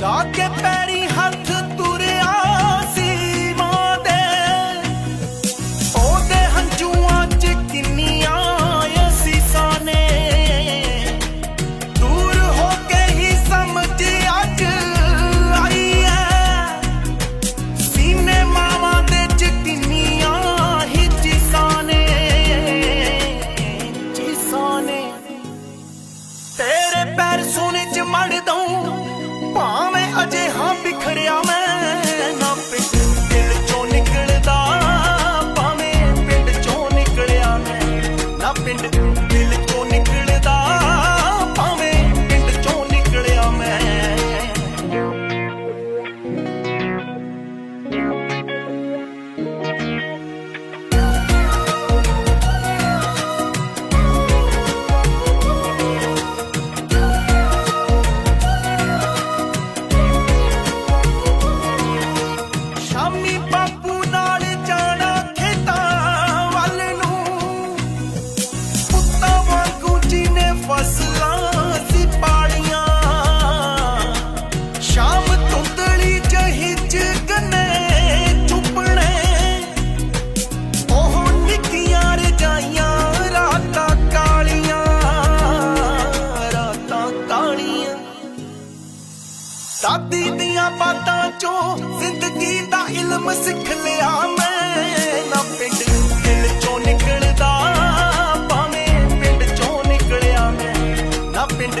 ਲਾ ਕੇ ਪੈਰੀ ਦਾਦੀ ਦੀਆਂ ਬਾਤਾਂ ਚੋਂ ਜ਼ਿੰਦਗੀ ਦਾ ਇਲਮ ਸਿੱਖ ਲਿਆ ਮੈਂ। ਨਾ ਪਿੰਡ ਦਿਲ ਚੋਂ ਨਿਕਲਦਾ, ਭਾਵੇਂ ਪਿੰਡ ਚੋਂ ਨਿਕਲਿਆ ਮੈਂ। ਨਾ ਪਿੰਡ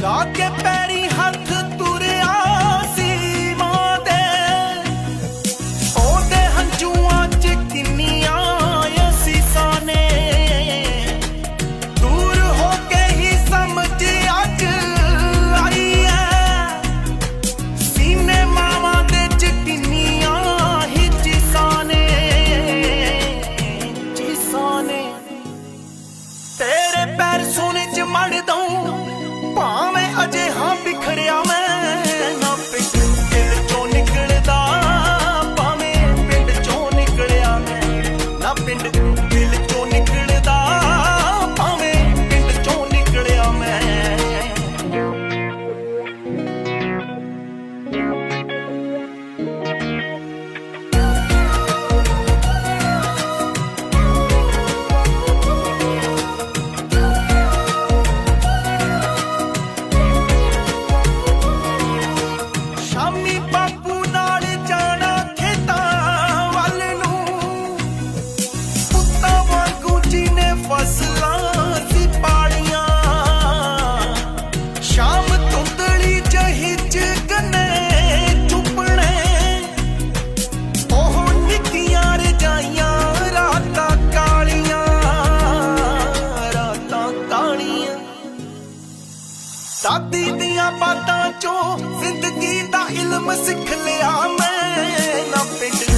ਲਾ ਕੇ ਪੈਰੀ ਹੱਥ ਤੁਰਿਆ ਸੀ ਮਾਂ ਦੇ ਉਹਦੇ ਹੰਝੂਆਂ 'ਚ ਕਿੰਨੀਆਂ ਅਸੀਸਾਂ ਨੇ। ਦੂਰ ਹੋ ਕੇ ਹੀ ਸਮਝ ਅੱਜ ਆਈ ਐ। ਸੀਨੇ ਮਾਵਾਂ ਦੇ 'ਚ ਕਿੰਨੀਆਂ ਹੀ ਚੀਸਾਂ ਨੇ। ਚੀਸਾਂ ਨੇ। ਤੇਰੇ ਪੈਰ ਸੋਨੇ ਦਾਦੀ ਦੀਆਂ ਬਾਤਾਂ ਚੋਂ ਜ਼ਿੰਦਗੀ ਦਾ ਇਲਮ ਸਿੱਖ ਲਿਆ ਮੈਂ। ਨਾ ਪਿੰਡ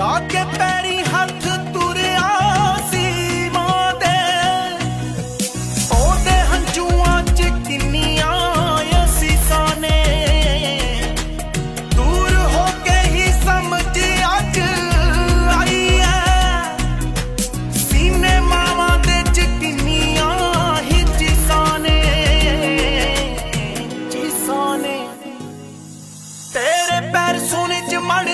ਲਾ ਕੇ ਪੈਰੀ ਹੱਥ ਤੁਰਿਆ ਸੀ ਮਾਂ ਦੇ ਉਹਦੇ ਹੰਝੂਆਂ 'ਚ ਕਿੰਨੀਆਂ ਅਸੀਸਾਂ ਨੇ ਦੂਰ ਹੋ ਕੇ ਹੀ ਸਮਝ ਅੱਜ ਆਈ ਐ। ਸੀਨੇ ਮਾਵਾਂ ਦੇ 'ਚ ਕਿੰਨੀਆਂ ਹੀ ਚੀਸਾਂ ਨੇ ਚੀਸਾਂ ਨੇ ਤੇਰੇ ਪੈਰ ਸੋਨੇ 'ਚ ਮੜ